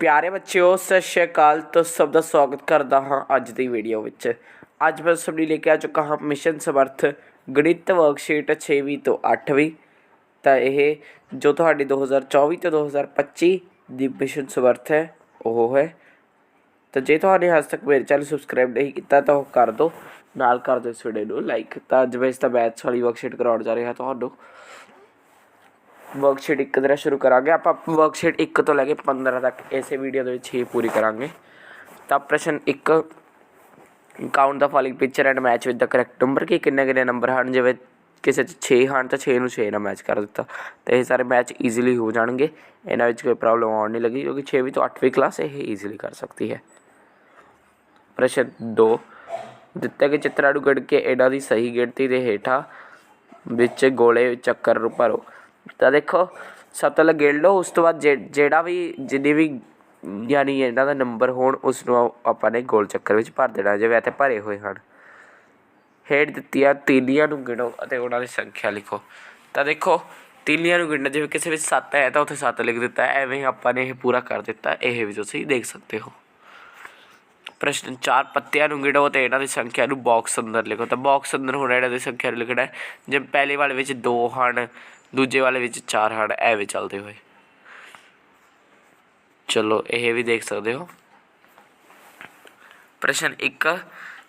ਪਿਆਰੇ ਬੱਚਿਓ, ਸਤਿ ਸ਼੍ਰੀ ਅਕਾਲ। ਤੋਂ ਸਭ ਦਾ ਸਵਾਗਤ ਕਰਦਾ ਹਾਂ ਅੱਜ ਦੀ ਵੀਡੀਓ ਵਿੱਚ। ਅੱਜ ਮੈਂ ਸਭ ਲਈ ਲੈ ਕੇ ਆ ਚੁੱਕਾ ਹਾਂ ਮਿਸ਼ਨ ਸਮਰਥ ਗਣਿਤ ਵਰਕਸ਼ੀਟ 6ਵੀਂ ਤੋਂ 8ਵੀਂ ਤਾਂ ਇਹ ਜੋ ਤੁਹਾਡੀ 2024 ਤੇ 2025 ਦੀ ਮਿਸ਼ਨ ਸਮਰਥ ਹੈ, ਉਹ ਹੈ। ਤਾਂ ਜੇ ਤੁਹਾਨੇ ਹਜੇ ਤੱਕ ਮੇਰੇ ਚੈਨਲ ਸਬਸਕ੍ਰਾਈਬ ਨਹੀਂ ਕੀਤਾ, ਤਾਂ ਉਹ ਕਰ ਦਿਓ। ਨਾਲ ਕਰ ਦਿਓ ਇਸ ਵੀਡੀਓ ਨੂੰ ਲਾਈਕ ਤਾਂ ਅੱਜ ਮੈਂ ਇਸ ਦਾ ਮੈਥਸ ਵਾਲੀ ਵਰਕਸ਼ੀਟ ਕਰਾਉਣ ਜਾ ਰਿਹਾ ਤੁਹਾਨੂੰ। ਵਰਕਸ਼ੀਟ ਇੱਕ ਤਰ੍ਹਾਂ ਸ਼ੁਰੂ ਕਰਾਂਗੇ। ਆਪਾਂ ਵਰਕਸ਼ੀਟ 1 ਤੋਂ ਲੈ ਕੇ 15 ਤੱਕ ਇਸੇ ਵੀਡੀਓ ਦੇ ਵਿੱਚ ਹੀ ਪੂਰੀ ਕਰਾਂਗੇ। ਤਾਂ ਪ੍ਰਸ਼ਨ 1 count the following picture and match with the correct number ਕਿ, ਕਿੰਨੇ ਕਿੰਨੇ ਨੰਬਰ ਹਨ? ਜਿਵੇਂ ਕਿਸੇ 'ਚ 6 ਹਨ ਤਾਂ 6 ਨੂੰ 6 ਨਾਲ ਮੈਚ ਕਰ ਦਿੱਤਾ। ਤੇ ਇਹ ਸਾਰੇ ਮੈਚ ਈਜ਼ੀਲੀ ਹੋ ਜਾਣਗੇ। ਇਹਨਾਂ ਵਿੱਚ ਕੋਈ ਪ੍ਰੋਬਲਮ ਆਉਣ ਨਹੀਂ ਲੱਗੀ ਕਿਉਂਕਿ 6ਵੀਂ ਤੋਂ 8ਵੀਂ ਕਲਾਸ ਇਹ ਈਜ਼ੀਲੀ ਕਰ ਸਕਦੀ ਹੈ। ਪ੍ਰਸ਼ਨ 2 ਦਿੱਤੇ ਗਏ ਚਿੱਤਰਾਂ ਨੂੰ ਗੜ ਕੇ ਇਹਨਾਂ ਦੀ ਸਹੀ ਗਿਣਤੀ ਦੇ ਹੇਠਾਂ ਵਿੱਚ ਗੋਲੇ ਚੱਕਰ ਭਰੋ। ਤਾਂ ਦੇਖੋ, ਸਭ ਤੋਂ ਪਹਿਲਾਂ ਗਿਣ ਲਓ, ਉਸ ਤੋਂ ਬਾਅਦ ਜੇ- ਜਿਹੜਾ ਵੀ, ਜਿੰਨੀ ਵੀ ਯਾਨੀ ਇਹਨਾਂ ਦਾ ਨੰਬਰ ਹੋਣ ਉਸ ਨੂੰ ਆਪਾਂ ਨੇ ਗੋਲ ਚੱਕਰ ਵਿੱਚ ਭਰ ਦੇਣਾ ਜਿਵੇਂ ਇੱਥੇ ਭਰੇ ਹੋਏ ਹਨ ਹੇਠ ਦਿੱਤੀਆਂ ਤੀਲੀਆਂ ਨੂੰ ਗਿਣੋ ਅਤੇ ਉਹਨਾਂ ਦੀ ਸੰਖਿਆ ਲਿਖੋ। ਤਾਂ ਦੇਖੋ, ਤੀਲੀਆਂ ਨੂੰ ਗਿਣਨਾ, ਜਿਵੇਂ ਕਿਸੇ ਵਿੱਚ 7 ਹੈ, ਤਾਂ ਉੱਥੇ 7 ਲਿਖ ਦਿੱਤਾ, ਐਵੇਂ ਹੀ ਆਪਾਂ ਨੇ ਇਹ ਪੂਰਾ ਕਰ ਦਿੱਤਾ, ਇਹ ਵੀ ਤੁਸੀਂ ਦੇਖ ਸਕਦੇ ਹੋ। ਪ੍ਰਸ਼ਨ ਚਾਰ, ਪੱਤਿਆਂ ਨੂੰ ਗਿਣੋ ਤੇ ਇਹਨਾਂ ਦੀ ਸੰਖਿਆ ਨੂੰ ਬਾਕਸ ਅੰਦਰ ਲਿਖੋ। ਤਾਂ ਬਾਕਸ ਅੰਦਰ ਹੁਣ ਇਹਨਾਂ ਦੀ ਸੰਖਿਆ ਨੂੰ ਲਿਖਣਾ ਹੈ। ਜੇ ਪਹਿਲੇ ਵਾਲੇ ਵਿੱਚ 2 ਹਨ ਦੂਜੇ ਵਾਲੇ ਵਿੱਚ 4 ਹਨ ਐਵੇਂ ਚੱਲਦੇ ਹੋਏ। ਚਲੋ, ਇਹ ਵੀ ਦੇਖ ਸਕਦੇ ਹੋ। ਪ੍ਰਸ਼ਨ 1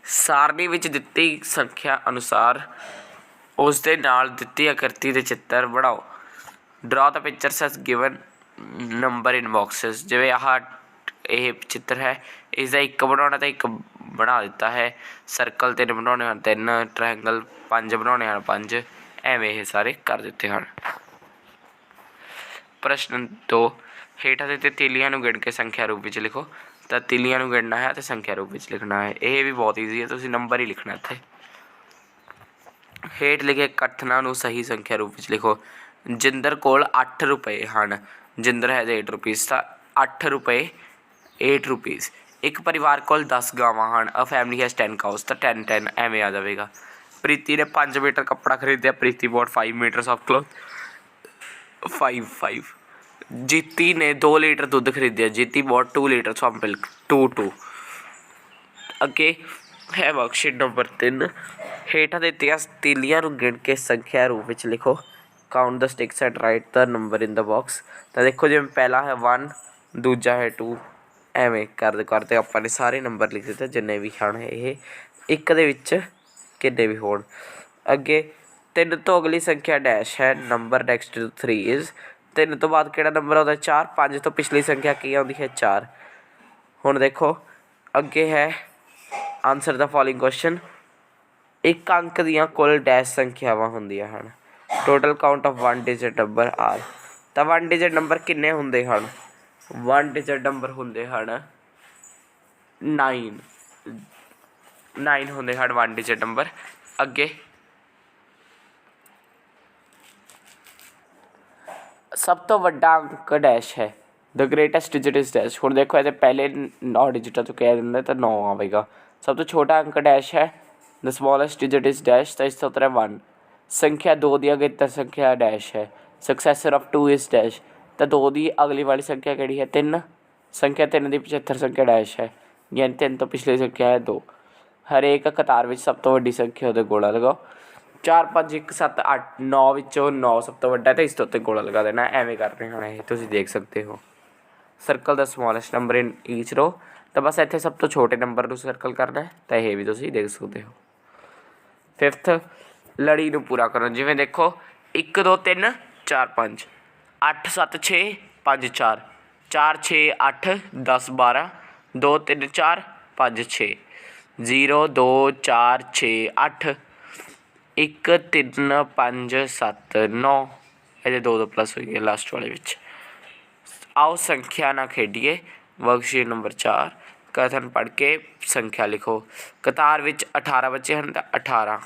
ਸਾਰਣੀ ਵਿੱਚ ਦਿੱਤੀ ਸੰਖਿਆ ਅਨੁਸਾਰ ਉਸ ਦੇ ਨਾਲ ਦਿੱਤੀ ਆਕ੍ਰਿਤੀ ਦੇ ਚਿੱਤਰ ਬਣਾਓ। Draw the pictures as given number in boxes ਜਿਵੇਂ ਆਹ ਇਹ ਚਿੱਤਰ ਹੈ ਇਸ ਦਾ ਇੱਕ ਬਣਾਉਣਾ ਤਾਂ ਇੱਕ ਬਣਾ ਦਿੱਤਾ ਹੈ। ਸਰਕਲ ਤਿੰਨ ਬਣਾਉਣੇ ਹਨ, ਤਿੰਨ ਟ੍ਰਾਇੰਗਲ ਪੰਜ ਬਣਾਉਣੇ ਹਨ, ਪੰਜ। ਐਵੇਂ ਇਹ ਸਾਰੇ ਕਰ ਦਿੱਤੇ ਹਨ। ਪ੍ਰਸ਼ਨ 2 ਹੇਠਾਂ ਦਿੱਤੇ ਤੀਲੀਆਂ ਨੂੰ ਗਿਣ ਕੇ ਸੰਖਿਆ ਰੂਪ ਵਿੱਚ ਲਿਖੋ। ਤਾਂ ਤੀਲੀਆਂ ਨੂੰ ਗਿਣਨਾ ਹੈ ਤੇ ਸੰਖਿਆ ਰੂਪ ਵਿੱਚ ਲਿਖਣਾ ਹੈ। ਇਹ ਵੀ ਬਹੁਤ ਈਜ਼ੀ ਹੈ, ਤੁਸੀਂ ਨੰਬਰ ਹੀ ਲਿਖਣਾ ਇੱਥੇ। ਹੇਠ ਲਿਖੇ ਕਥਨਾਂ ਨੂੰ ਸਹੀ ਸੰਖਿਆ ਰੂਪ ਵਿੱਚ ਲਿਖੋ। ਜਿੰਦਰ ਕੋਲ 8 ਰੁਪਏ ਹਨ। ਜਿੰਦਰ ਹੈ 8 ਰੁਪੀਸ ਤਾਂ 8 ਰੁਪਏ 8 ਰੁਪੀਸ ਇੱਕ ਪਰਿਵਾਰ ਕੋਲ 10 ਗਾਵਾਂ ਹਨ। ਅ ਫੈਮਿਲੀ ਹੈਜ਼ 10 ਕਾਊਸ ਤਾਂ 10 10 ਐਵੇਂ ਆ ਜਾਵੇਗਾ। ਪ੍ਰੀਤੀ ਨੇ 5 ਮੀਟਰ ਕੱਪੜਾ ਖਰੀਦਿਆ, Preeti bought 5 metres of cloth 5 5 Jeeti ਨੇ 2 ਲੀਟਰ ਦੁੱਧ ਖਰੀਦਿਆ, Jeeti bought 2 litre of milk 2 2 ਅੱਗੇ ਹੈ ਵਰਕਸ਼ੀਟ ਨੰਬਰ 3 ਹੇਠਾਂ ਦਿੱਤੀਆਂ ਇਤਿਹਾਸ ਤੀਲੀਆਂ ਨੂੰ ਗਿਣ ਕੇ ਸੰਖਿਆ ਰੂਪ ਵਿੱਚ ਲਿਖੋ। Count the sticks at write the number in the box ਤਾਂ ਦੇਖੋ ਜਿਵੇਂ ਪਹਿਲਾ ਹੈ 1 ਦੂਜਾ ਹੈ 2 ਐਵੇਂ ਕਰਦੇ ਕਰਦੇ ਆਪਾਂ ਨੇ ਸਾਰੇ ਨੰਬਰ ਲਿਖ ਦਿੱਤੇ, ਜਿੰਨੇ ਵੀ ਹਨ ਇਹ। ਇੱਕ ਦੇ ਵਿੱਚ ਕਿੰਨੇ ਵੀ ਹੋਣ। ਅੱਗੇ ਤਿੰਨ ਤੋਂ ਅਗਲੀ ਸੰਖਿਆ ਡੈਸ਼ ਹੈ ਨੰਬਰ ਨੈਕਸਟ ਟੂ 3 ਇਜ਼ ਤਿੰਨ ਤੋਂ ਬਾਅਦ ਕਿਹੜਾ ਨੰਬਰ ਆਉਂਦਾ 4 5 ਤੋਂ ਪਿਛਲੀ ਸੰਖਿਆ ਕੀ ਆਉਂਦੀ ਹੈ? 4 ਹੁਣ ਦੇਖੋ, ਅੱਗੇ ਹੈ ਆਨਸਰ ਦਾ ਫੋਲੋਇੰਗ ਕੁਐਸਚਨ ਇੱਕ ਅੰਕ ਦੀਆਂ ਕੁੱਲ ਡੈਸ਼ ਸੰਖਿਆਵਾਂ ਹੁੰਦੀਆਂ ਹਨ। Total count of one digit number are ਤਾਂ ਵਨ ਡਿਜਿਟ ਨੰਬਰ ਕਿੰਨੇ ਹੁੰਦੇ ਹਨ? ਵਨ ਡਿਜਿਟ ਨੰਬਰ ਹੁੰਦੇ ਹਨ। 9 9 ਹੁੰਦੇ ਹਨ ਵਨ ਡਿਜਿਟ ਨੰਬਰ ਅੱਗੇ। ਸਭ ਤੋਂ ਵੱਡਾ ਅੰਕ ਡੈਸ਼ ਹੈ। The greatest digit is dash ਹੁਣ ਦੇਖੋ, ਇਹਦੇ ਪਹਿਲੇ 9 ਡਿਜਿਟਾਂ ਤੋਂ ਕਹਿ ਦਿੰਦੇ ਤਾਂ 9 ਆਵੇਗਾ। ਸਭ ਤੋਂ ਛੋਟਾ ਅੰਕ ਡੈਸ਼ ਹੈ। The smallest digit is dash ਤਾਂ ਇਸ ਤੋਂ ਉੱਤਰ ਹੈ 1 ਸੰਖਿਆ 2 ਦੀ ਅਗੇਤਰ ਸੰਖਿਆ ਡੈਸ਼ ਹੈ। ਸਕਸੈਸਰ ਆਫ 2 ਇਜ਼ ਡੈਸ਼ ਤਾਂ 2 ਦੀ ਅਗਲੀ ਵਾਲੀ ਸੰਖਿਆ ਕਿਹੜੀ ਹੈ? 3 ਸੰਖਿਆ 3 ਦੀ 75 ਸੰਖਿਆ ਡੈਸ਼ ਹੈ। ਯਾਨੀ 3 ਤੋਂ ਪਿਛਲੀ ਸੰਖਿਆ ਹੈ 2 ਹਰੇਕ ਕਤਾਰ ਵਿੱਚ ਸਭ ਤੋਂ ਵੱਡੀ ਸੰਖਿਆ ਉਹਦੇ ਗੋਲਾ ਲਗਾਓ। 4 5 1 7 8 9 ਵਿੱਚੋਂ 9 ਸਭ ਤੋਂ ਵੱਡਾ ਹੈ ਤਾਂ ਇਸ ਤੋਂ ਉੱਤੇ ਗੋਲਾ ਲਗਾ ਦੇਣਾ। ਐਵੇਂ ਕਰ ਰਹੇ ਹੋਣਾ ਇਹ, ਤੁਸੀਂ ਦੇਖ ਸਕਦੇ ਹੋ। Circle the smallest number in each row ਤਾਂ ਬਸ ਇੱਥੇ ਸਭ ਤੋਂ ਛੋਟੇ ਨੰਬਰ ਨੂੰ ਸਰਕਲ ਕਰਨਾ ਹੈ, ਤਾਂ ਇਹ ਵੀ ਤੁਸੀਂ ਦੇਖ ਸਕਦੇ ਹੋ। ਫਿਫਥ ਲੜੀ ਨੂੰ ਪੂਰਾ ਕਰੋ। ਜਿਵੇਂ ਦੇਖੋ 1 2 3 4 5 8 7 6 5 4 4 6 8 10 12 2 3 4 5 6 0 2 4 6 8 1 3 5 7 9 ਇਹਦੇ ਦੋ ਦੋ ਪਲੱਸ ਹੋਈ ਗਏ ਲਾਸਟ ਵਾਲੇ ਵਿੱਚ। ਆਓ ਸੰਖਿਆ ਨਾ ਖੇਡੀਏ। ਵਰਕਸ਼ੀਟ ਨੰਬਰ 4 ਕਥਨ ਪੜ੍ਹ ਕੇ ਸੰਖਿਆ ਲਿਖੋ। ਕਤਾਰ ਵਿੱਚ 18 ਬੱਚੇ ਹਨ ਤਾਂ 18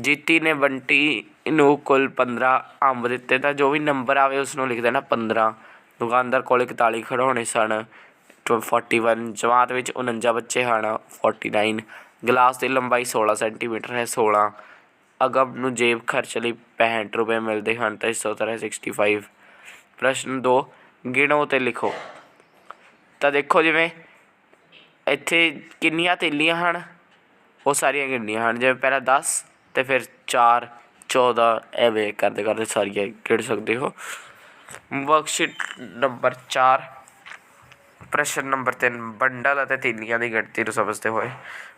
ਜੀਤੀ ਨੇ ਬੰਟੀ ਨੂੰ ਕੁੱਲ 15 ਅੰਬ ਦਿੱਤੇ ਤਾਂ ਜੋ ਵੀ ਨੰਬਰ ਆਵੇ ਉਸ ਨੂੰ ਲਿਖ ਦੇਣਾ 15 ਦੁਕਾਨਦਾਰ ਕੋਲ 41 ਖੜਾਉਣੇ ਸਨ। 41 ਜਮਾਤ ਵਿੱਚ 49 ਬੱਚੇ ਹਨ 49 ਗਲਾਸ ਦੀ ਲੰਬਾਈ 16 ਸੈਂਟੀਮੀਟਰ ਹੈ 16 ਅਗਮ ਨੂੰ ਜੇਬ ਖਰਚ ਲਈ 65 ਰੁਪਏ ਮਿਲਦੇ ਹਨ, ਤਾਂ ਇਸ ਤੋਂ ਤਰ੍ਹਾਂ 65 ਪ੍ਰਸ਼ਨ 2 ਗਿਣੋ ਤੇ ਲਿਖੋ। ਤਾਂ ਦੇਖੋ ਜਿਵੇਂ ਇੱਥੇ ਕਿੰਨੀਆਂ ਤੇਲੀਆਂ ਹਨ? ਉਹ ਸਾਰੀਆਂ ਗਿਣਨੀਆਂ ਹਨ, ਜਿਵੇਂ ਪਹਿਲਾਂ 10 ਤੇ ਫਿਰ 4 14 ਐਵੇਂ ਕਰਦੇ ਕਰਦੇ ਸਾਰੀਆਂ ਗਿਣ ਸਕਦੇ ਹੋ। ਵਰਕਸ਼ੀਟ ਨੰਬਰ 4 ਪ੍ਰਸ਼ਨ ਨੰਬਰ 3 ਬੰਡਲ ਅਤੇ ਤੀਲੀਆਂ ਦੀ ਗਿਣਤੀ ਨੂੰ ਸਮਝਦੇ ਹੋਏ,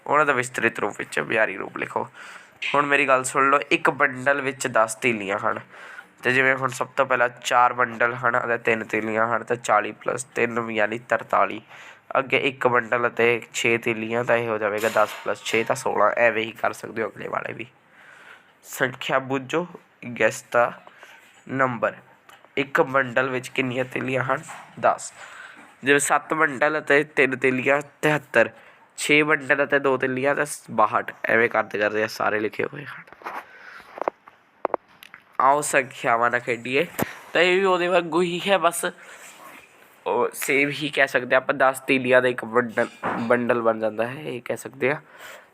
ਉਹਨਾਂ ਦਾ ਵਿਸਤ੍ਰਿਤ ਰੂਪ ਵਿੱਚ ਬਿਆਰੀ ਰੂਪ ਲਿਖੋ। ਹੁਣ ਮੇਰੀ ਗੱਲ ਸੁਣ ਲਓ, ਇੱਕ ਬੰਡਲ ਵਿੱਚ 10 ਤੀਲੀਆਂ ਹਨ। ਤੇ ਜਿਵੇਂ ਹੁਣ ਸਭ ਤੋਂ ਪਹਿਲਾਂ 4 ਬੰਡਲ ਹਨ ਅਤੇ 3 ਤੀਲੀਆਂ ਹਨ, ਤਾਂ 40 ਪਲੱਸ 3 ਯਾਨੀ 43 ਅੱਗੇ ਇੱਕ ਬੰਡਲ ਅਤੇ 6 ਤੀਲੀਆਂ ਤਾਂ ਇਹ ਹੋ ਜਾਵੇਗਾ 10 ਪਲੱਸ 6 ਤਾਂ 16 ਐਵੇਂ ਹੀ ਕਰ ਸਕਦੇ ਹੋ ਅਗਲੇ ਵਾਲੇ ਵੀ। ਸੰਖਿਆ ਬੁੱਝੋ ਗੈਸ ਦਾ ਨੰਬਰ। ਇੱਕ ਬੰਡਲ ਵਿੱਚ ਕਿੰਨੀਆਂ ਤੀਲੀਆਂ ਹਨ? 10 ਜਿਵੇਂ 7 ਬੰਡਲ ਅਤੇ 3 ਤੀਲੀਆਂ 73 6 ਬੰਡਲ ਅਤੇ 2 ਤੀਲੀਆਂ ਤਾਂ 62 ਐਵੇਂ ਕਰਦੇ ਕਰਦੇ ਸਾਰੇ ਲਿਖੇ ਹੋਏ ਹਨ। ਆਓ ਸੰਖਿਆਵਾਂ ਨਾਲ ਖੇਡੀਏ। ਤਾਂ ਇਹ ਵੀ ਉਹਦੇ ਵਾਂਗੂ ਹੀ ਹੈ, ਬਸ ਉਹ ਸੇਮ ਹੀ ਕਹਿ ਸਕਦੇ ਹਾਂ, ਆਪਾਂ 10 ਤੀਲੀਆਂ ਦਾ ਇੱਕ ਬੰਡਲ ਬੰਡਲ ਬਣ ਜਾਂਦਾ ਹੈ, ਇਹ ਕਹਿ ਸਕਦੇ ਆ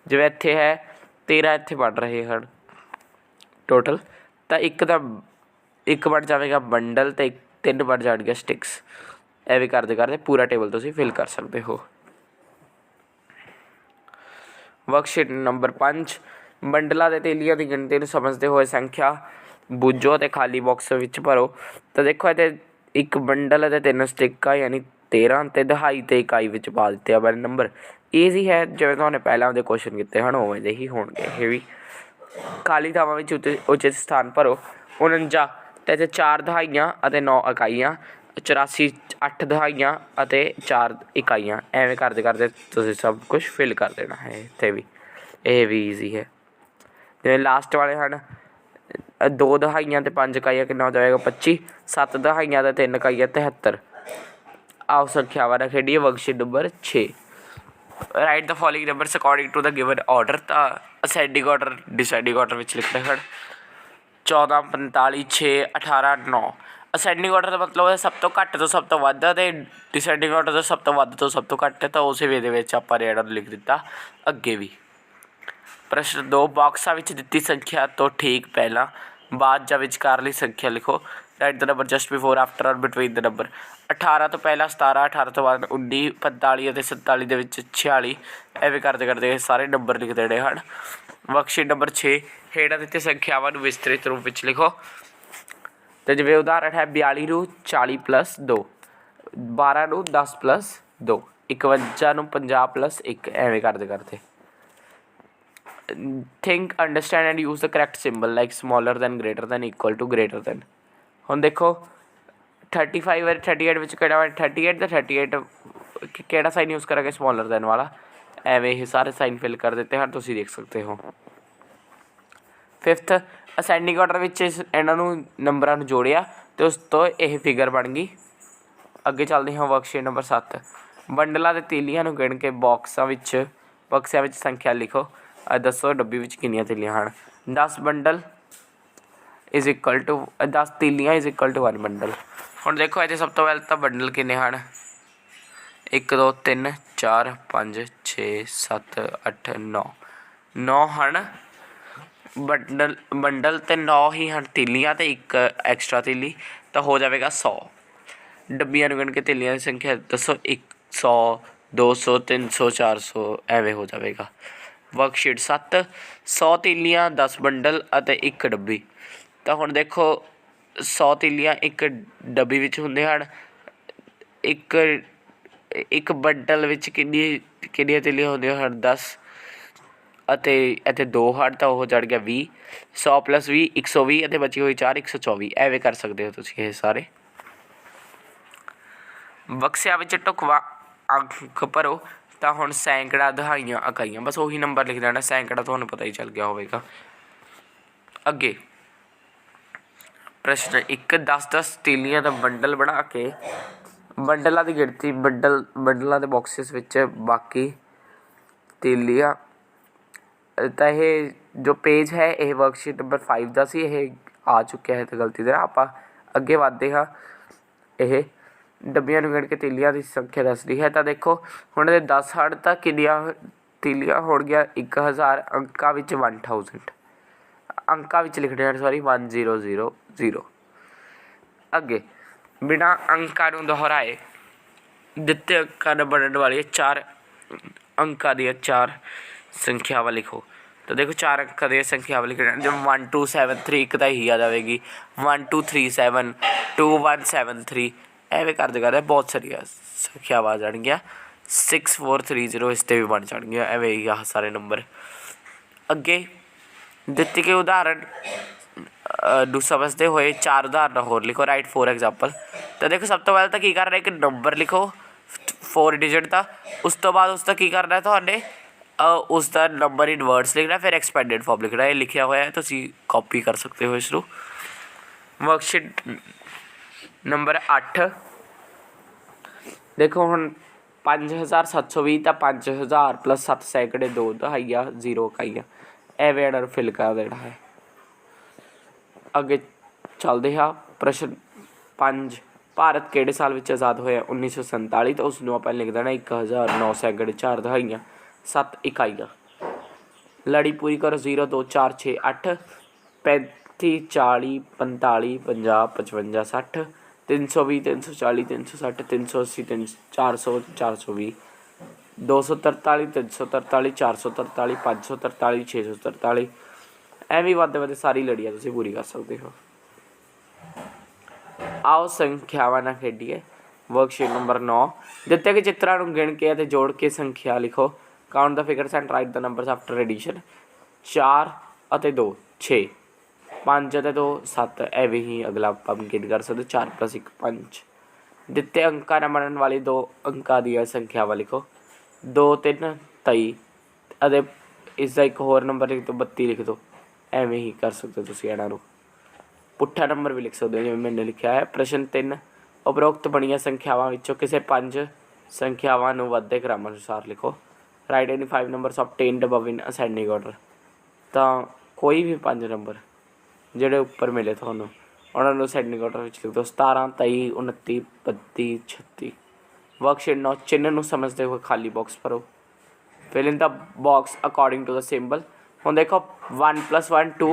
ਜਿਵੇਂ ਇੱਥੇ ਹੈ 13 ਇੱਥੇ ਬਣ ਰਹੇ ਹਨ ਟੋਟਲ ਤਾਂ ਇੱਕ ਦਾ, ਇੱਕ ਬਣ ਜਾਵੇਗਾ ਬੰਡਲ ਤੇ ਇੱਕ- ਤਿੰਨ ਬਣ ਜਾਣਗੇ ਸਟਿਕਸ ਐਵੇਂ ਕਰਦੇ ਕਰਦੇ ਪੂਰਾ ਟੇਬਲ ਤੁਸੀਂ ਫਿਲ ਕਰ ਸਕਦੇ ਹੋ। ਵਰਕਸ਼ੀਟ ਨੰਬਰ 5 ਬੰਡਲਾਂ ਦੇ ਤੇਲੀਆਂ ਦੀ ਗਿਣਤੀ ਨੂੰ ਸਮਝਦੇ ਹੋਏ ਸੰਖਿਆ ਬੁੱਝੋ ਤੇ ਖਾਲੀ ਬਾਕਸ ਵਿੱਚ ਭਰੋ। ਤਾਂ ਦੇਖੋ ਇੱਥੇ ਇੱਕ ਬੰਡਲ ਅਤੇ ਤਿੰਨ ਸਟਿੱਕਾਂ ਯਾਨੀ 13 ਤੇ ਦਹਾਈ ਤੇ ਇਕਾਈ ਵਿੱਚ ਪਾ ਦਿੱਤੇ ਆ ਬਣੇ ਨੰਬਰ ਈਜ਼ੀ ਹੈ, ਜਿਵੇਂ ਤੁਹਾਨੂੰ ਪਹਿਲਾਂ ਉਹਦੇ ਕੁਐਸਚਨ ਕੀਤੇ ਹਨ, ਉਵੇਂ ਦੇ ਹੀ ਹੋਣਗੇ ਇਹ ਵੀ। ਖਾਲੀ ਥਾਵਾਂ ਵਿੱਚ ਉਤੇ- ਉਚਿਤ ਸਥਾਨ ਭਰੋ। 49 ਤੇ ਇੱਥੇ 4 ਦਹਾਈਆਂ ਅਤੇ 9 ਇਕਾਈਆਂ। 84 8 ਦਹਾਈਆਂ ਅਤੇ 4 ਇਕਾਈਆਂ। ਐਵੇਂ ਕਰਦੇ ਕਰਦੇ ਤੁਸੀਂ ਸਭ ਕੁਝ ਫਿਲ ਕਰ ਦੇਣਾ ਹੈ ਇੱਥੇ ਵੀ। ਇਹ ਵੀ ਈਜ਼ੀ ਹੈ। ਜਿਵੇਂ ਲਾਸਟ ਵਾਲੇ ਹਨ ਅ, ਦੋ ਦਹਾਈਆਂ ਤੇ ਪੰਜ ਇਕਾਈਆਂ ਕਿੰਨਾ ਹੋ ਜਾਏਗਾ 25 ਸੱਤ ਦਹਾਈਆਂ ਤੇ ਤਿੰਨ ਇਕਾਈਆਂ 73 ਆਓ ਸੰਖਿਆਵਾਂ ਨਾਲ ਖੇਡੀਏ worksheet number 6 write the following numbers according to the given order ਤਾਂ ਅਸੈਂਡਿੰਗ ਆਰਡਰ ਡਿਸੈਂਡਿੰਗ ਆਰਡਰ ਵਿੱਚ ਲਿਖਦੇ ਹਨ। 14 45 6 18 9 ਅਸੈਂਡਿੰਗ ਆਰਡਰ ਦਾ ਮਤਲਬ ਹੈ ਸਭ ਤੋਂ ਘੱਟ ਤੋਂ ਸਭ ਤੋਂ ਵੱਧ ਅਤੇ ਡਿਸੈਂਡਿੰਗ ਆਰਡਰ ਦਾ ਸਭ ਤੋਂ ਵੱਧ ਤੋਂ ਸਭ ਤੋਂ ਘੱਟ ਤਾਂ ਉਸੇ ਵੇ ਦੇ ਵਿੱਚ ਆਪਾਂ ਰੇਡਰ ਲਿਖ ਦਿੱਤਾ, ਅੱਗੇ ਵੀ। ਪ੍ਰਸ਼ਨ 2 ਬਾਕਸਾਂ ਵਿੱਚ ਦਿੱਤੀ ਸੰਖਿਆ ਤੋਂ ਠੀਕ ਪਹਿਲਾਂ, ਬਾਅਦ ਜਾਂ ਵਿਚਕਾਰਲੀ ਸੰਖਿਆ ਲਿਖੋ। Write the number just before after or between the number 18 ਤੋਂ ਪਹਿਲਾਂ 17 18 ਤੋਂ ਬਾਅਦ 19 45 ਅਤੇ 47 ਦੇ ਵਿੱਚ 46 ਐਵੇਂ ਕਰਦੇ ਕਰਦੇ ਇਹ ਸਾਰੇ ਨੰਬਰ ਲਿਖ ਦੇਣੇ ਹਨ। ਵਰਕਸ਼ੀਟ ਨੰਬਰ 6 ਹੇਠਾਂ ਦਿੱਤੇ ਸੰਖਿਆਵਾਂ ਨੂੰ ਵਿਸਤ੍ਰਿਤ ਰੂਪ ਵਿੱਚ ਲਿਖੋ। ਤੇ ਜਿਵੇਂ ਉਦਾਹਰਣ ਹੈ 42 ਨੂੰ 40 ਪਲੱਸ 2 12 ਨੂੰ 10 ਪਲੱਸ 2 51 ਨੂੰ 50 ਪਲੱਸ 1 ਐਵੇਂ ਕਰਦੇ ਕਰਦੇ। Think understand and use the correct symbol like smaller than greater than equal to greater than ਹੁਣ ਦੇਖੋ 35 ਔਰ 38 ਵਿੱਚ ਕਿਹੜਾ ਵਾ 38 ਤੇ 38 ਕਿ- ਕਿਹੜਾ ਸਾਈਨ ਯੂਜ਼ ਕਰਾਂਗੇ? ਸਮਾਲਰ ਦੈਨ ਵਾਲਾ। ਐਵੇਂ ਇਹ ਸਾਰੇ ਸਾਈਨ ਫਿਲ ਕਰ ਦਿੱਤੇ ਹਨ, ਤੁਸੀਂ ਦੇਖ ਸਕਦੇ ਹੋ। ਫਿਫਥ ਅਸੈਂਡਿੰਗ ਆਰਡਰ ਵਿੱਚ ਇਸ ਇਹਨਾਂ ਨੂੰ ਨੰਬਰਾਂ ਨੂੰ ਜੋੜਿਆ ਤੇ ਉਸ ਤੋਂ ਇਹ ਫਿਗਰ ਬਣ ਗਈ। ਅੱਗੇ ਚੱਲਦੇ ਹਾਂ ਵਰਕਸ਼ੀਟ ਨੰਬਰ 7 ਬੰਡਲਾਂ ਦੇ ਤੀਲੀਆਂ ਨੂੰ ਗਿਣ ਕੇ ਬਾਕਸਾਂ ਵਿੱਚ ਬਕਸਿਆਂ ਵਿੱਚ ਸੰਖਿਆ ਲਿਖੋ। ਦੱਸੋ ਡੱਬੀ ਵਿੱਚ ਕਿੰਨੀਆਂ ਤੀਲੀਆਂ ਹਨ? 10 ਬੰਡਲ ਇਜ਼ ਇਕੁਅਲ ਟੂ 10 ਤੀਲੀਆਂ ਇਜ਼ ਇਕੁਅਲ ਟੂ 1 ਬੰਡਲ। ਹੁਣ ਦੇਖੋ ਇਹਦੇ ਸਭ ਤੋਂ ਪਹਿਲਾਂ ਤਾਂ ਬੰਡਲ ਕਿੰਨੇ ਹਨ? 1 2 3 4 5 6 7 8 9 9 ਹਨ। ਬੰਡਲ ਬੰਡਲ ਤੇ 9 ਹੀ ਹਨ ਤੀਲੀਆਂ ਤੇ ਇੱਕ ਐਕਸਟਰਾ ਤੀਲੀ, ਤਾਂ ਹੋ ਜਾਵੇਗਾ 100 ਡੱਬੀਆਂ ਨੂੰ ਗਿਣ ਕੇ ਤੀਲੀਆਂ ਦੀ ਸੰਖਿਆ ਦੱਸੋ 100 200 300 400 ਐਵੇਂ ਹੋ ਜਾਵੇਗਾ। ਵਰਕਸ਼ੀਟ 7 100 ਤੀਲੀਆਂ 10 ਬੰਡਲ ਅਤੇ ਇੱਕ ਡੱਬੀ। ਤਾਂ ਹੁਣ ਦੇਖੋ 100 ਤੀਲੀਆਂ ਇੱਕ ਡੱਬੀ ਵਿੱਚ ਹੁੰਦੇ ਹਨ। ਇੱਕ ਇੱਕ ਬੰਡਲ ਵਿੱਚ ਕਿੰਨੀ, ਕਿੰਨੀਆਂ ਤੀਲੀਆਂ ਹੁੰਦੀਆਂ ਹਨ? 10 ਅਤੇ ਇੱਥੇ ਦੋ ਹਨ ਤਾਂ ਉਹ ਚੜ੍ਹ ਗਿਆ ਵੀਹ, ਸੌ ਪਲੱਸ 20 120 ਅਤੇ ਬਚੀ ਹੋਈ 4 124 ਐਵੇਂ ਕਰ ਸਕਦੇ ਹੋ ਤੁਸੀਂ ਇਹ ਸਾਰੇ। ਬਕਸਿਆ ਵਿੱਚ ਟੁਕਵਾ ਅੰਕ ਭਰੋ, ਤਾਂ ਹੁਣ ਸੈਂਕੜਾ ਦਹਾਈਆਂ ਇਕਾਈਆਂ ਬਸ ਉਹੀ ਨੰਬਰ ਲਿਖ ਦੇਣਾ, ਸੈਂਕੜਾ ਤੁਹਾਨੂੰ ਪਤਾ ਹੀ ਚੱਲ ਗਿਆ ਹੋਵੇਗਾ। ਅੱਗੇ। ਪ੍ਰਸ਼ਨ 1 10 10 ਤੀਲੀਆਂ ਦਾ ਬੰਡਲ ਬਣਾ ਕੇ, ਬੰਡਲਾਂ ਦੀ ਗਿਣਤੀ, ਬੰਡਲ, ਬੰਡਲਾਂ ਦੇ ਬਾਕਸਿਸ ਵਿੱਚ ਬਾਕੀ ਤੀਲੀਆਂ ਤਾਂ ਇਹ ਜੋ ਪੇਜ ਹੈ, ਇਹ ਵਰਕਸ਼ੀਟ ਨੰਬਰ 5 ਦਾ ਸੀ, ਇਹ ਆ ਚੁੱਕਿਆ ਹੈ ਤਾਂ ਗਲਤੀ ਦੇ ਨਾਲ ਆਪਾਂ ਅੱਗੇ ਵਧਦੇ ਹਾਂ। ਇਹ ਡੱਬੀਆਂ ਨੂੰ ਗਿਣ ਕੇ ਤੀਲੀਆਂ ਦੀ ਸੰਖਿਆ ਦੱਸਦੀ ਹੈ। ਤਾਂ ਦੇਖੋ, ਹੁਣ ਇਹ 10 ਹੜ ਤਾਂ ਕਿੰਨੀਆਂ ਤੀਲੀਆਂ ਹੋਣ ਗਿਆ? 1000 ਅੰਕਾਂ ਵਿੱਚ 1000 ਅੰਕਾਂ ਵਿੱਚ ਲਿਖਦੇ ਹਨ ਸੌਰੀ 1000 ਅੱਗੇ, ਬਿਨਾ ਅੰਕਾਂ ਨੂੰ ਦੁਹਰਾਏ, ਦਿੱਤੇ ਅੰਕਾਂ ਨਾਲ ਬਣਨ ਵਾਲੀਆਂ ਚਾਰ ਅੰਕਾਂ ਦੀਆਂ ਚਾਰ ਸੰਖਿਆਵਾਂ ਲਿਖੋ। ਤਾਂ ਦੇਖੋ ਚਾਰ ਅੰਕਾਂ ਦੀਆਂ ਸੰਖਿਆਵਾਂ ਲਿਖਣਾ ਜਿਵੇਂ 1 2 7 3 ਇੱਕ ਤਾਂ ਹੀ ਆ ਜਾਵੇਗੀ। 1 2 3 7 2 1 7 3 ਐਵੇਂ ਕਰਦੇ ਕਰਦੇ ਬਹੁਤ ਸਾਰੀਆਂ ਸੰਖਿਆਵਾਂ ਆ ਜਾਣਗੀਆਂ। 6 4 3 0 ਇਸ ਤੇ ਵੀ ਬਣ ਜਾਣਗੀਆਂ। ਐਵੇਂ ਹੀ ਆਹ ਸਾਰੇ ਨੰਬਰ ਅੱਗੇ ਦਿੱਤੀ ਗਈ ਉਦਾਹਰਣ ਨੂੰ ਸਮਝਦੇ ਹੋਏ ਚਾਰ ਉਦਾਹਰਨਾਂ ਹੋਰ ਲਿਖੋ। ਰਾਈਟ ਫੋਰ ਐਗਜ਼ਾਮਪਲ ਤਾਂ ਦੇਖੋ ਸਭ ਤੋਂ ਪਹਿਲਾਂ ਤਾਂ ਕੀ ਕਰਨਾ, ਇੱਕ ਨੰਬਰ ਲਿਖੋ। 4 ਡਿਜਿਟ ਦਾ। ਉਸ ਤੋਂ ਬਾਅਦ ਉਸ ਦਾ ਕੀ ਕਰਨਾ ਹੈ ਤੁਹਾਡੇ ਉਸ ਦਾ ਨੰਬਰ ਇਨ ਵਰਡਸ ਲਿਖਣਾ, ਫਿਰ ਐਕਸਪੈਂਡਡ ਫਾਰਮ ਲਿਖਣਾ। ਇਹ ਲਿਖਿਆ ਹੋਇਆ ਹੈ, ਤੁਸੀਂ ਕਾਪੀ ਕਰ ਸਕਦੇ ਹੋ ਇਸ ਨੂੰ ਵਰਕਸ਼ੀਟ ਨੰਬਰ 8 ਦੇਖੋ ਹੁਣ 5720 ਤਾਂ 5000 ਪਲੱਸ 7 ਸੈਂਕੜੇ 2 ਦਹਾਈਆ 0 ਇਕਾਈਆਂ। ਐਵੇਂ ਆਰਡਰ ਫਿਲ ਕਰ ਦੇਣਾ ਹੈ। ਅੱਗੇ ਚੱਲਦੇ ਹਾਂ। ਪ੍ਰਸ਼ਨ 5 ਭਾਰਤ ਕਿਹੜੇ ਸਾਲ ਵਿੱਚ ਆਜ਼ਾਦ ਹੋਇਆ? 1947 ਤਾਂ ਉਸ ਨੂੰ ਆਪਾਂ ਲਿਖ ਦੇਣਾ 1900 ਸੈਂਕੜੇ 4 ਦਹਾਈਆਂ। 7 ਇਕਾਈਆਂ। ਲੜੀ ਪੂਰੀ ਕਰੋ 0 2 4 6 8 35 40 45 50 55 60 320 340 360 380 400 420 243 343 443 543 643 ਐਵੇਂ ਵੱਧਦੇ ਵੱਧ ਸਾਰੀ ਲੜੀਆਂ ਤੁਸੀਂ ਪੂਰੀ ਕਰ ਸਕਦੇ ਹੋ। ਆਓ ਸੰਖਿਆਵਾਂ ਨਾਲ ਖੇਡੀਏ। ਵਰਕਸ਼ੀਟ ਨੰਬਰ 9 ਦਿੱਤੇ ਗਏ ਚਿੱਤਰਾਂ ਨੂੰ ਗਿਣ ਕੇ ਅਤੇ ਜੋੜ ਕੇ ਸੰਖਿਆ ਲਿਖੋ। Count the figures and write the numbers after addition 4 ਅਤੇ 2 6 5 ਅਤੇ 2 7 ਐਵੇਂ ਹੀ ਅਗਲਾ ਆਪਾਂ ਗਿਣ ਕਰ ਸਕਦੇ 4 1 5 ਦਿੱਤੇ ਅੰਕਾਂ ਨਾਲ ਬਣਨ ਵਾਲੀ ਦੋ ਅੰਕਾਂ ਦੀਆਂ ਸੰਖਿਆਵਾਂ ਲਿਖੋ 2 3 23 ਅਤੇ ਇਸ ਦਾ ਇੱਕ ਹੋਰ ਨੰਬਰ ਲਿਖ ਦਿਓ 32 ਲਿਖ ਦਿਓ ਐਵੇਂ ਹੀ ਕਰ ਸਕਦੇ ਹੋ ਤੁਸੀਂ ਇਹਨਾਂ ਨੂੰ ਪੁੱਠਾ ਨੰਬਰ ਵੀ ਲਿਖ ਸਕਦੇ ਹੋ ਜਿਵੇਂ ਮੈंने ਲਿਖਿਆ ਹੈ ਪ੍ਰਸ਼ਨ 3 ਉਪਰੋਕਤ ਬਣੀਆਂ ਸੰਖਿਆਵਾਂ ਵਿੱਚੋਂ ਕਿਸੇ ਪੰਜ ਸੰਖਿਆਵਾਂ ਨੂੰ ਵੱਧਦੇ ਕ੍ਰਮ ਅਨੁਸਾਰ ਲਿਖੋ write any 5 numbers obtained above in ascending order. ਤਾਂ ਕੋਈ ਵੀ ਪੰਜ ਨੰਬਰ ਜਿਹੜੇ ਉੱਪਰ ਮਿਲੇ ਤੁਹਾਨੂੰ, ਉਹਨਾਂ ਨੂੰ ascending order ਵਿੱਚ ਲਿਖ ਦਿਓ। 17 23 29 32 36 ਵਰਕਸ਼ੀਟ ਨੋ, ਚਿੰਨ੍ਹ ਨੂੰ ਸਮਝਦੇ ਹੋਏ ਖਾਲੀ ਬਾਕਸ ਭਰੋ। Fill in the box according to the symbol ਹੁਣ ਦੇਖੋ 1 plus 1 2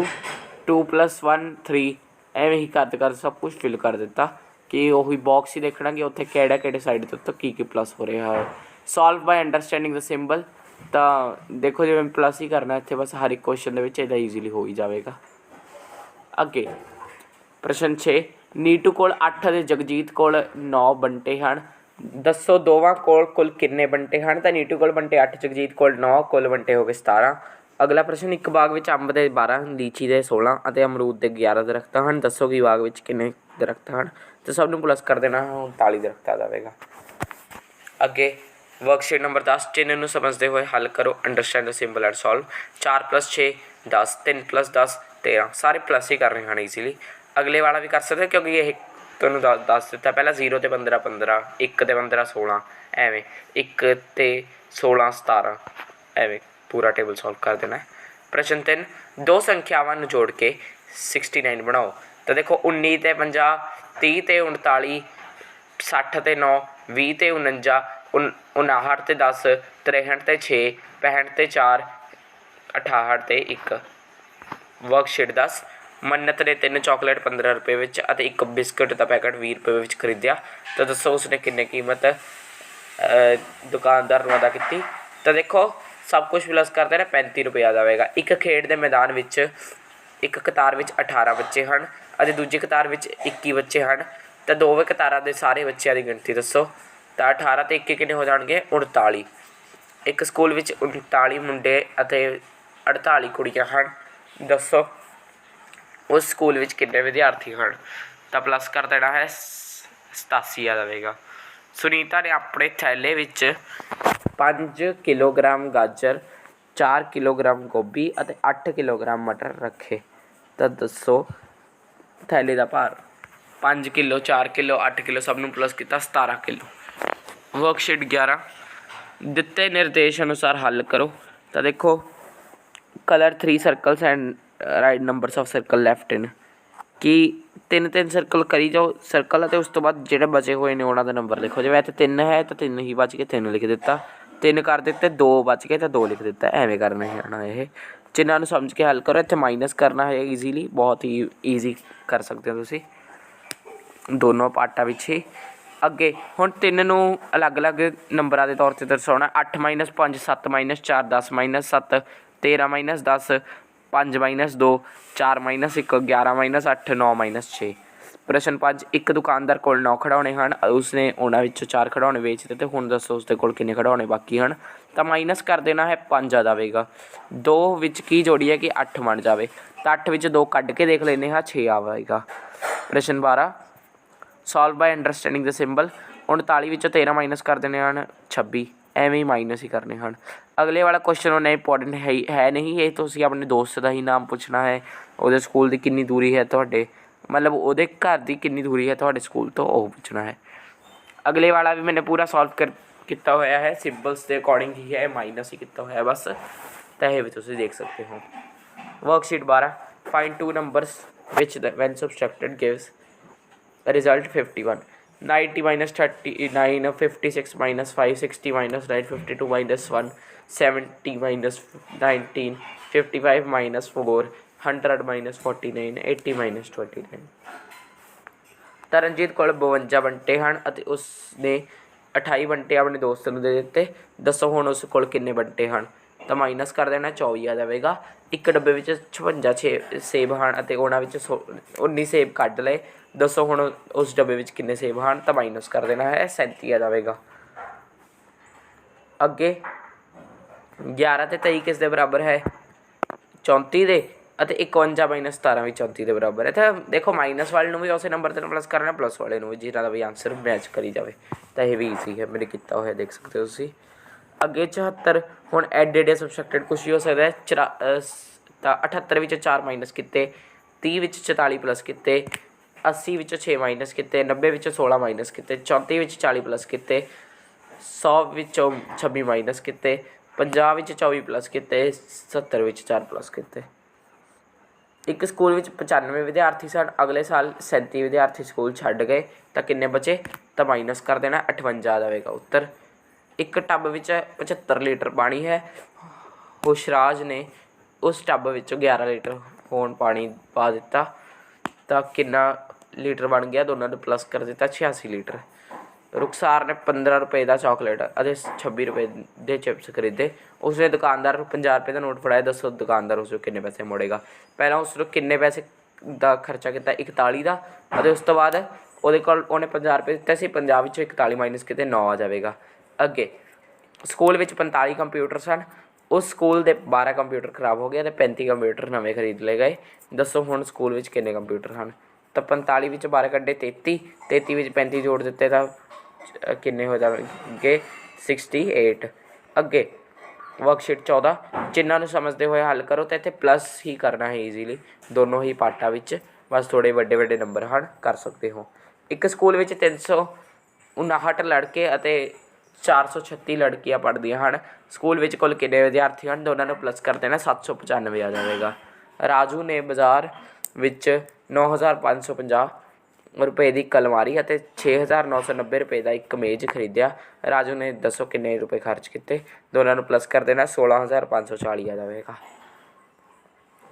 2 plus 1 3 ਐਵੇਂ ਹੀ ਕਰਦੇ ਕਰ ਸਭ ਕੁਝ ਫਿਲ ਕਰ ਦਿੱਤਾ ਕਿ ਉਹੀ ਬਾਕਸ ਹੀ ਦੇਖਣਾ ਕਿ ਉੱਥੇ ਕਿਹੜਾ ਕਿਹੜੇ ਸਾਈਡ ਤੇ ਉੱਤੇ ਕੀ ਕੀ ਪਲੱਸ ਹੋ ਰਿਹਾ ਹੈ। Solve by understanding the symbol ਤਾਂ ਦੇਖੋ ਜਿਵੇਂ ਪਲੱਸ ਹੀ ਕਰਨਾ ਇੱਥੇ, ਬਸ ਹਰ ਇੱਕ ਕੁਐਸਚਨ ਦੇ ਵਿੱਚ ਇਹਦਾ ਈਜ਼ੀਲੀ ਹੋ ਹੀ ਜਾਵੇਗਾ। ਅੱਗੇ, ਪ੍ਰਸ਼ਨ 6 ਨੀਟੂ ਕੋਲ 8 ਅਤੇ ਜਗਜੀਤ ਕੋਲ 9 ਬੰਟੇ ਹਨ। ਦੱਸੋ ਦੋਵਾਂ ਕੋਲ ਕੁੱਲ ਕਿੰਨੇ ਬੰਟੇ ਹਨ? ਤਾਂ ਨੀਟੂ ਕੋਲ ਬੰਟੇ 8 ਜਗਜੀਤ ਕੋਲ 9 ਕੁੱਲ ਬੰਟੇ ਹੋ ਗਏ 17 ਅਗਲਾ ਪ੍ਰਸ਼ਨ, ਇੱਕ ਬਾਗ ਵਿੱਚ ਅੰਬ ਦੇ 12 ਲੀਚੀ ਦੇ 16 ਅਤੇ ਅਮਰੂਦ ਦੇ 11 ਦਰਖਤ ਹਨ। ਦੱਸੋ ਕਿ ਬਾਗ ਵਿੱਚ ਕਿੰਨੇ ਦਰਖਤ ਹਨ? ਤੇ ਸਭ ਨੂੰ ਪਲੱਸ ਕਰ ਦੇਣਾ 39 ਦਰਖਤ ਆ ਜਾਵੇਗਾ ਅੱਗੇ ਵਰਕਸ਼ੀਟ ਨੰਬਰ 10 ਚਿੰਨ੍ਹ ਨੂੰ ਸਮਝਦੇ ਹੋਏ ਹੱਲ ਕਰੋ understand the symbol and solve 4 6 10 3 10 13 ਸਾਰੇ ਪਲੱਸ ਹੀ ਕਰਨੇ ਹਨ ਈਜ਼ੀਲੀ ਅਗਲੇ ਵਾਲਾ ਵੀ ਕਰ ਸਕਦੇ ਹੋ ਕਿਉਂਕਿ ਇਹ ਤੁਹਾਨੂੰ ਦੱਸ- ਦੱਸ ਦਿੱਤਾ ਪਹਿਲਾਂ 0 ਤੇ 15 15 1 ਤੇ 15 16 ਐਵੇਂ 1 ਤੇ 16 17 ਐਵੇਂ ਪੂਰਾ ਟੇਬਲ ਸੋਲਵ ਕਰ ਦੇਣਾ ਪ੍ਰਸ਼ਨ 3 ਦੋ ਸੰਖਿਆਵਾਂ ਨੂੰ ਜੋੜ ਕੇ 69 ਬਣਾਓ ਤਾਂ ਦੇਖੋ 19 ਤੇ 50 30 ਤੇ 39 60 ਤੇ 9 20 ਤੇ 49 59 ਤੇ 10 63 ਤੇ 6 65 ਤੇ 4 68 ਤੇ 1 ਵਰਕਸ਼ੀਟ 10 ਮੰਨਤ ਨੇ ਤਿੰਨ ਚਾਕਲੇਟ 15 ਰੁਪਏ ਵਿੱਚ ਅਤੇ ਇੱਕ ਬਿਸਕਟ ਦਾ ਪੈਕੇਟ 20 ਰੁਪਏ ਵਿੱਚ ਖਰੀਦਿਆ। ਤਾਂ ਦੱਸੋ ਉਸਨੇ ਕਿੰਨੇ ਕੀਮਤ ਦੁਕਾਨਦਾਰ ਨੂੰ ਅਦਾ ਕੀਤੀ? ਤਾਂ ਦੇਖੋ, ਸਭ ਕੁਝ ਪਲੱਸ ਕਰਦੇ ਨੇ 35 ਰੁਪਏ ਆ ਜਾਵੇਗਾ ਇੱਕ ਖੇਡ ਦੇ ਮੈਦਾਨ ਵਿੱਚ ਇੱਕ ਕਤਾਰ ਵਿੱਚ 18 ਬੱਚੇ ਹਨ ਅਤੇ ਦੂਜੀ ਕਤਾਰ ਵਿੱਚ 21 ਬੱਚੇ ਹਨ। ਤਾਂ ਦੋਵੇਂ ਕਤਾਰਾਂ ਦੇ ਸਾਰੇ ਬੱਚਿਆਂ ਦੀ ਗਿਣਤੀ ਦੱਸੋ। ਤਾਂ 18 ਤੇ 21 ਕਿੰਨੇ ਹੋ ਜਾਣਗੇ? 39 ਇੱਕ ਸਕੂਲ ਵਿੱਚ 39 ਮੁੰਡੇ ਅਤੇ 48 ਕੁੜੀਆਂ ਹਨ। ਦੱਸੋ, ਉਸ ਸਕੂਲ ਵਿੱਚ ਕਿੰਨੇ ਵਿਦਿਆਰਥੀ ਹਨ? ਤਾਂ ਪਲੱਸ ਕਰ ਦੇਣਾ ਹੈ 87 ਆ ਜਾਵੇਗਾ। ਸੁਨੀਤਾ ਨੇ ਆਪਣੇ ਥੈਲੇ ਵਿੱਚ 5 ਕਿਲੋਗ੍ਰਾਮ ਗਾਜਰ 4 ਕਿਲੋਗ੍ਰਾਮ ਗੋਭੀ ਅਤੇ 8 ਕਿਲੋਗ੍ਰਾਮ ਮਟਰ ਰੱਖੇ। ਤਾਂ ਦੱਸੋ, ਥੈਲੇ ਦਾ ਭਾਰ। 5 ਕਿਲੋ 4 ਕਿਲੋ 8 ਕਿਲੋ ਸਭ ਨੂੰ ਪਲੱਸ ਕੀਤਾ 17 ਕਿਲੋ। ਵਰਕਸ਼ੀਟ 11 ਦਿੱਤੇ ਨਿਰਦੇਸ਼ ਅਨੁਸਾਰ ਹੱਲ ਕਰੋ। ਤਾਂ ਦੇਖੋ colour 3 circles and write numbers of circle left in ਕਿ ਤਿੰਨ ਤਿੰਨ ਸਰਕਲ ਕਰੀ ਜਾਓ ਸਰਕਲ ਅਤੇ ਉਸ ਤੋਂ ਬਾਅਦ ਜਿਹੜੇ ਬਚੇ ਹੋਏ ਨੇ ਉਹਨਾਂ ਦਾ ਨੰਬਰ ਲਿਖੋ ਜਿਵੇਂ ਇੱਥੇ ਤਿੰਨ ਹੈ, ਤਾਂ ਤਿੰਨ ਹੀ ਬਚ ਕੇ ਤਿੰਨ ਲਿਖ ਦਿੱਤਾ। ਤਿੰਨ ਕਰ ਦਿੱਤੇ, ਦੋ ਬਚ ਕੇ ਤਾਂ ਦੋ ਲਿਖ ਦਿੱਤਾ। ਐਵੇਂ ਕਰਨਾ ਹੈ ਨਾ ਇਹ। ਜਿਨ੍ਹਾਂ ਨੂੰ ਸਮਝ ਕੇ ਹੱਲ ਕਰੋ, ਇੱਥੇ ਮਾਈਨਸ ਕਰਨਾ ਹੈ ਈਜ਼ੀਲੀ ਬਹੁਤ ਹੀ ਈਜ਼ੀ ਕਰ ਸਕਦੇ ਹੋ ਤੁਸੀਂ। ਦੋਨੋਂ ਪਾਰਟਾਂ ਵਿੱਚ ਹੀ ਅੱਗੇ, ਹੁਣ ਤਿੰਨ ਨੂੰ ਅਲੱਗ-ਅਲੱਗ ਨੰਬਰਾਂ ਦੇ ਤੌਰ ਤੇ ਦਰਸਾਉਣਾ। 8 5 7 4 10 7 13 10 5 2 4 1 11 8 9 6 ਪ੍ਰਸ਼ਨ 5 ਇੱਕ ਦੁਕਾਨਦਾਰ ਕੋਲ 9 ਖਿਡੌਣੇ ਹਨ, ਉਸਨੇ ਉਹਨਾਂ ਵਿੱਚੋਂ 4 ਖਿਡੌਣੇ ਵੇਚ ਦਿੱਤੇ ਹੁਣ ਦੱਸੋ ਉਸਦੇ ਕੋਲ ਕਿੰਨੇ ਖਿਡੌਣੇ ਬਾਕੀ ਹਨ। ਤਾਂ ਮਾਈਨਸ ਕਰ ਦੇਣਾ ਹੈ 5 ਆ ਜਾਵੇਗਾ 2 ਵਿੱਚ ਕੀ ਜੋੜੀ ਹੈ ਕਿ 8 ਬਣ ਜਾਵੇ। ਤਾਂ 8 ਵਿੱਚ 2 ਕੱਢ ਕੇ ਦੇਖ ਲੈਂਦੇ ਹਾਂ 6 ਆਵੇਗਾ ਪ੍ਰਸ਼ਨ 12 solve by understanding the symbol 39 ਵਿੱਚੋਂ 13 ਮਾਈਨਸ ਕਰ ਦੇਣੇ ਹਨ 26 ਐਵੇਂ ਹੀ ਮਾਈਨਸ ਹੀ ਕਰਨੇ ਹਨ। ਅਗਲੇ ਵਾਲਾ ਕੁਐਸਚਨ ਉਹਨੇ ਇੰਪੋਰਟੈਂਟ ਹੈ ਹੀ- ਹੈ ਨਹੀਂ, ਇਹ ਤੁਸੀਂ ਆਪਣੇ ਦੋਸਤ ਦਾ ਹੀ ਨਾਮ ਪੁੱਛਣਾ ਹੈ। ਉਹਦੇ ਸਕੂਲ ਦੀ ਕਿੰਨੀ ਦੂਰੀ ਹੈ ਤੁਹਾਡੇ? ਮਤਲਬ ਉਹਦੇ ਘਰ ਦੀ ਕਿੰਨੀ ਦੂਰੀ ਹੈ ਤੁਹਾਡੇ ਸਕੂਲ ਤੋਂ, ਉਹ ਪੁੱਛਣਾ ਹੈ। ਅਗਲੇ ਵਾਲਾ ਵੀ ਮੈਨੇ ਪੂਰਾ ਸੋਲਵ ਕਰ ਕੀਤਾ ਹੋਇਆ ਹੈ। ਸਿੰਬਲਸ ਦੇ ਅਕੋਰਡਿੰਗ ਹੀ ਹੈ ਮਾਈਨਸ ਹੀ ਕੀਤਾ ਹੋਇਆ ਬਸ। ਤਾਂ ਇਹ ਵੀ ਤੁਸੀਂ ਦੇਖ ਸਕਦੇ ਹੋ। Worksheet 12 find two numbers which the when subtracted gives result 51 90 minus 39 56 minus 5 60 minus 9 52 minus 1 70 minus 19 55 minus 4 100 minus 49 80 minus 29 Taranjit ਕੋਲ 52 ਬੰਟੇ ਹਨ ਅਤੇ ਉਸ ਨੇ 28 ਬੰਟੇ ਆਪਣੇ ਦੋਸਤ ਨੂੰ ਦੇ ਦਿੱਤੇ ਦੱਸੋ ਹੁਣ ਉਸ ਕੋਲ ਕਿੰਨੇ ਬੰਟੇ ਹਨ ਤਾਂ ਮਾਈਨਸ ਕਰ ਦੇਣਾ 24 ਆ ਜਾਵੇਗਾ। ਇੱਕ ਡੱਬੇ ਵਿੱਚ 56 ਛੇ ਸੇਬ ਹਨ ਅਤੇ ਉਹਨਾਂ ਵਿੱਚ ਸੌ- 19 ਸੇਬ ਕੱਢ ਲਏ। ਦੱਸੋ ਹੁਣ ਉਸ ਡੱਬੇ ਵਿੱਚ ਕਿੰਨੇ ਸੇਬ ਹਨ, ਤਾਂ ਮਾਈਨਸ ਕਰ ਦੇਣਾ ਹੈ 37 ਆ ਜਾਵੇਗਾ। ਅੱਗੇ 11 ਤੇ 23 ਕਿਸ ਦੇ ਬਰਾਬਰ ਹੈ? 34 ਦੇ ਅਤੇ 51 ਮਾਈਨਸ 17 ਵੀ 34 ਦੇ ਬਰਾਬਰ ਹੈ। ਤਾਂ ਦੇਖੋ ਮਾਈਨਸ ਵਾਲੇ ਨੂੰ ਵੀ ਉਸੇ ਨੰਬਰ ਤੇ ਪਲੱਸ ਕਰਨਾ ਪਲੱਸ ਵਾਲੇ ਨੂੰ ਵੀ ਜਿਹਨਾਂ ਦਾ ਵੀ ਆਨਸਰ ਮੈਚ ਕਰੀ ਜਾਵੇ। ਤਾਂ ਇਹ ਵੀ ਈਜ਼ੀ ਹੈ, ਮੇਰੇ ਕੀਤਾ ਹੋਇਆ ਦੇਖ ਸਕਦੇ ਹੋ ਤੁਸੀਂ। ਅੱਗੇ 74 ਹੁਣ ਐਡਿਡ ਸਬਸਟ੍ਰੈਕਟਡ ਕੁਛ ਵੀ ਹੋ ਸਕਦਾ ਹੈ, ਚਰਾ- ਤਾਂ 78 ਵਿੱਚ 4 ਮਾਈਨਸ ਕੀਤੇ 30 ਵਿੱਚ 44 ਪਲੱਸ ਕੀਤੇ 80 ਵਿੱਚੋਂ 6 ਮਾਈਨਸ ਕੀਤੇ 90 ਵਿੱਚੋਂ 16 ਮਾਈਨਸ ਕੀਤੇ 34 ਵਿੱਚ 40 ਪਲੱਸ ਕੀਤੇ 100 ਵਿੱਚੋਂ 26 ਮਾਈਨਸ ਕੀਤੇ 50 ਵਿੱਚ 24 ਪਲੱਸ ਕੀਤੇ 70 ਵਿੱਚ 4 ਪਲੱਸ ਕੀਤੇ। ਇੱਕ ਸਕੂਲ ਵਿੱਚ 95 ਵਿਦਿਆਰਥੀ ਸਨ, ਅਗਲੇ ਸਾਲ 37 ਵਿਦਿਆਰਥੀ ਸਕੂਲ ਛੱਡ ਗਏ, ਤਾਂ ਕਿੰਨੇ ਬਚੇ? ਤਾਂ ਮਾਈਨਸ ਕਰ ਦੇਣਾ 58 ਆ ਜਾਵੇਗਾ ਉੱਤਰ। ਇੱਕ ਟੱਬ ਵਿੱਚ 75 ਲੀਟਰ ਪਾਣੀ ਹੈ। ਹੁਸ਼ਰਾਜ ਨੇ ਉਸ ਟੱਬ ਵਿੱਚੋਂ 11 ਲੀਟਰ ਹੋਣ ਪਾਣੀ ਪਾ ਦਿੱਤਾ। ਤਾਂ ਕਿੰਨਾ ਲੀਟਰ ਬਣ ਗਿਆ? ਦੋਨਾਂ ਨੂੰ ਪਲੱਸ ਕਰ ਦਿੱਤਾ 86 ਲੀਟਰ। ਰੁਖਸਾਰ ਨੇ 15 ਰੁਪਏ ਦਾ ਚਾਕਲੇਟ ਅਤੇ 26 ਰੁਪਏ ਦੇ ਚਿਪਸ ਖਰੀਦੇ। ਉਸਨੇ ਦੁਕਾਨਦਾਰ ਨੂੰ 50 ਰੁਪਏ ਦਾ ਨੋਟ ਫੜਾਇਆ। ਦੱਸੋ ਦੁਕਾਨਦਾਰ ਉਸ ਨੂੰ ਕਿੰਨੇ ਪੈਸੇ ਮੋੜੇਗਾ? ਪਹਿਲਾਂ ਉਸ ਨੂੰ ਕਿੰਨੇ ਪੈਸੇ ਦਾ ਖਰਚਾ ਕੀਤਾ? 41 ਦਾ। ਅਤੇ ਉਸ ਤੋਂ ਬਾਅਦ ਉਹਦੇ ਕੋਲ ਉਹਨੇ 50 ਰੁਪਏ ਦਿੱਤੇ ਸੀ। 50 ਵਿੱਚੋਂ 41 ਮਾਈਨਸ ਕਿਤੇ 9 ਆ ਜਾਵੇਗਾ। ਅੱਗੇ। ਸਕੂਲ ਵਿੱਚ 45 ਕੰਪਿਊਟਰ ਸਨ। ਉਸ ਸਕੂਲ ਦੇ 12 ਕੰਪਿਊਟਰ ਖਰਾਬ ਹੋ ਗਏ ਤੇ 35 ਕੰਪਿਊਟਰ ਨਵੇਂ ਖਰੀਦ ਲਏ ਗਏ। ਦੱਸੋ ਹੁਣ ਸਕੂਲ ਵਿੱਚ ਕਿੰਨੇ ਕੰਪਿਊਟਰ ਹਨ? ਤਾਂ 45 ਵਿੱਚ 12 ਕੱਢੇ 33 33 ਵਿੱਚ 35 ਜੋੜ ਦਿੱਤੇ ਤਾਂ ਕਿੰਨੇ ਹੋ ਜਾਣਗੇ? 68 ਅੱਗੇ, ਵਰਕਸ਼ੀਟ 14 ਚਿੰਨ੍ਹਾਂ ਨੂੰ ਸਮਝਦੇ ਹੋਏ ਹੱਲ ਕਰੋ ਤਾਂ ਇੱਥੇ ਪਲੱਸ ਹੀ ਕਰਨਾ ਹੈ ਈਜ਼ੀਲੀ ਦੋਨੋਂ ਹੀ ਪਾਰਟਾਂ ਵਿੱਚ ਬਸ ਥੋੜੇ ਵੱਡੇ ਵੱਡੇ ਨੰਬਰ ਹਨ, ਕਰ ਸਕਦੇ ਹੋ। ਇੱਕ ਸਕੂਲ ਵਿੱਚ 359 ਲੜਕੇ ਅਤੇ 436 ਲੜਕੀਆਂ ਪੜ੍ਹਦੀਆਂ ਹਨ। ਸਕੂਲ ਵਿੱਚ ਕੁੱਲ ਕਿੰਨੇ ਵਿਦਿਆਰਥੀ ਹਨ? ਦੋਨਾਂ ਨੂੰ ਪਲੱਸ ਕਰ ਦੇਣਾ 795 ਆ ਜਾਵੇਗਾ। ਰਾਜੂ ਨੇ ਬਾਜ਼ਾਰ ਵਿੱਚ 9550 ਰੁਪਏ ਦੀ ਕਲਮਾਰੀ ਅਤੇ 6990 ਰੁਪਏ ਦਾ ਇੱਕ ਮੇਜ਼ ਖਰੀਦਿਆ। ਰਾਜੂ ਨੇ ਦੱਸੋ ਕਿੰਨੇ ਰੁਪਏ ਖਰਚ ਕੀਤੇ? ਦੋਨਾਂ ਨੂੰ ਪਲੱਸ ਕਰ ਦੇਣਾ 16540 ਆ ਜਾਵੇਗਾ।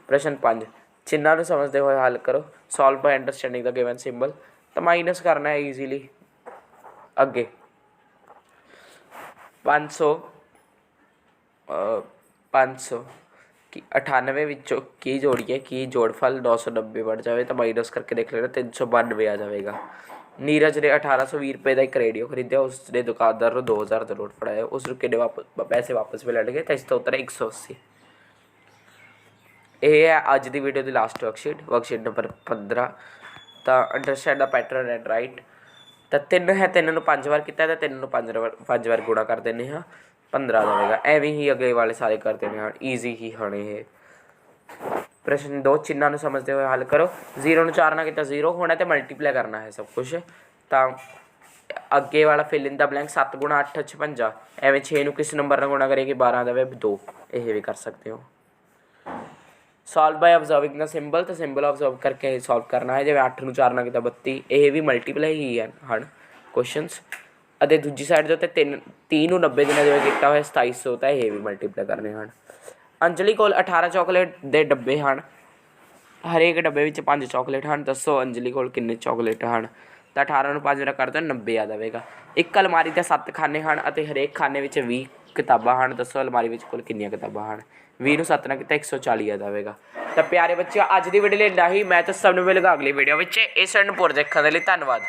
ਪ੍ਰਸ਼ਨ 5 ਚਿੰਨ੍ਹਾਂ ਨੂੰ ਸਮਝਦੇ ਹੋਏ ਹੱਲ ਕਰੋ। Solve by understanding the given symbol ਤਾਂ ਮਾਈਨਸ ਕਰਨਾ ਹੈ ਈਜ਼ੀਲੀ ਅੱਗੇ। 500 ਅ, 500 ਕਿ 98 ਵਿੱਚੋਂ ਕੀ ਜੋੜੀਏ ਕੀ ਜੋੜਫਲ 990 ਬਣ ਜਾਵੇ ਤਾਂ ਮਾਈਨਸ ਕਰਕੇ ਦੇਖ ਲੈਣਾ 392 ਆ ਜਾਵੇਗਾ। ਨੀਰਜ ਨੇ 1820 ਰੁਪਏ ਦਾ ਇੱਕ ਰੇਡੀਓ ਖਰੀਦਿਆ ਉਸ ਨੇ ਦੁਕਾਨਦਾਰ ਨੂੰ 2000 ਦਾ ਨੋਟ ਫੜਾਇਆ ਉਸ ਨੂੰ ਕਿੰਨੇ ਵਾਪਸ ਪੈਸੇ ਵਾਪਸ ਮਿਲਣਗੇ ਤਾਂ ਇਸ ਤੋਂ ਉੱਤਰ ਹੈ 180 ਇਹ ਹੈ ਅੱਜ ਦੀ ਵੀਡੀਓ ਦੀ ਲਾਸਟ ਵਰਕਸ਼ੀਟ ਵਰਕਸ਼ੀਟ ਨੰਬਰ 15 ਤਾਂ understand the pattern and write ਤਾਂ ਤਿੰਨ ਹੈ, ਤਿੰਨ ਨੂੰ ਪੰਜ ਵਾਰ ਕੀਤਾ ਤਾਂ ਤਿੰਨ ਨੂੰ ਪੰਜ ਵਾਰ ਪੰਜ ਵਾਰ ਗੁਣਾ ਕਰ ਦਿੰਦੇ ਹਾਂ। 15 ਆ ਐਵੇਂ ਹੀ ਅੱਗੇ ਵਾਲੇ ਸਾਰੇ ਕਰ ਦੇਣੇ ਹਨ ਈਜ਼ੀ ਹੀ ਹਨ ਇਹ। ਪ੍ਰਸ਼ਨ ਦੋ ਚਿੰਨਾਂ ਨੂੰ ਸਮਝਦੇ ਹੋਏ ਹੱਲ ਕਰੋ। 0 ਨੂੰ 4 ਨਾਲ ਕੀਤਾ 0 ਹੋਣਾ ਤੇ ਮਲਟੀਪਲਾਈ ਕਰਨਾ ਹੈ ਸਭ ਕੁਝ ਤਾਂ ਅੱਗੇ ਵਾਲਾ ਫਿਲ ਇਨ ਦਾ ਬਲੈਂਕ 7 ਗੁਣਾ 8 56 ਐਵੇਂ 6 ਨੂੰ ਕਿਸ ਨੰਬਰ ਨਾਲ ਗੁਣਾ ਕਰੇਗੀ 12 ਦਾ ਵੇ 2 ਇਹ ਵੀ ਕਰ ਸਕਦੇ ਹੋ। Solve by observing the symbol ਤੇ ਸਿੰਬਲ ਆਬਜ਼ਰਵ ਕਰਕੇ ਸੋਲਵ ਕਰਨਾ ਹੈ। ਜਿਵੇਂ 8 ਨੂੰ 4 ਨਾਲ ਕੀਤਾ 32 ਇਹ ਵੀ ਮਲਟੀਪਲਾਈ ਹੀ ਹਨ ਹਨ ਕੁਐਸਚਨਸ ਅਤੇ ਦੂਜੀ ਸਾਈਡ ਦੇ ਉੱਤੇ 3 30 ਨੂੰ 90 ਦਿਨਾਂ ਜਿਵੇਂ ਕੀਤਾ ਹੋਇਆ 2700 ਤਾਂ ਇਹ ਵੀ ਮਲਟੀਪਲਾਈ ਕਰਨੇ ਹਨ ਅੰਜਲੀ ਕੋਲ 18 ਚਾਕਲੇਟ ਦੇ ਡੱਬੇ ਹਨ ਹਰੇਕ ਡੱਬੇ ਵਿੱਚ 5 ਚਾਕਲੇਟ ਹਨ ਦੱਸੋ ਅੰਜਲੀ ਕੋਲ ਕਿੰਨੇ ਚਾਕਲੇਟ ਹਨ ਤਾਂ 18 ਨੂੰ 5 ਨਾਲ ਕਰ ਦਿਓ 90 ਆ ਜਾਵੇਗਾ। ਇੱਕ ਅਲਮਾਰੀ ਤੇ 7 ਖਾਨੇ ਹਨ ਅਤੇ ਹਰੇਕ ਖਾਨੇ ਵਿੱਚ 20 ਕਿਤਾਬਾਂ ਹਨ? ਦੱਸੋ, ਅਲਮਾਰੀ ਵਿੱਚ ਕੁੱਲ ਕਿੰਨੀਆਂ ਕਿਤਾਬਾਂ ਹਨ? 20 ਨੂੰ 7 ਨਾਲ ਕੀਤਾ 140 ਆ ਜਾਵੇਗਾ। ਤਾਂ ਪਿਆਰੇ ਬੱਚਿਓ, ਅੱਜ ਦੀ ਵੀਡੀਓ ਲਈ ਇੰਨਾ ਹੀ। ਮੈਂ ਤਾਂ ਸਭ ਨੂੰ ਮਿਲਗਾ ਅਗਲੀ ਵੀਡੀਓ ਵਿੱਚ। ਇਸ ਨੂੰ ਪੁਰ ਦੇਖਣ ਦੇ ਲਈ ਧੰਨਵਾਦ।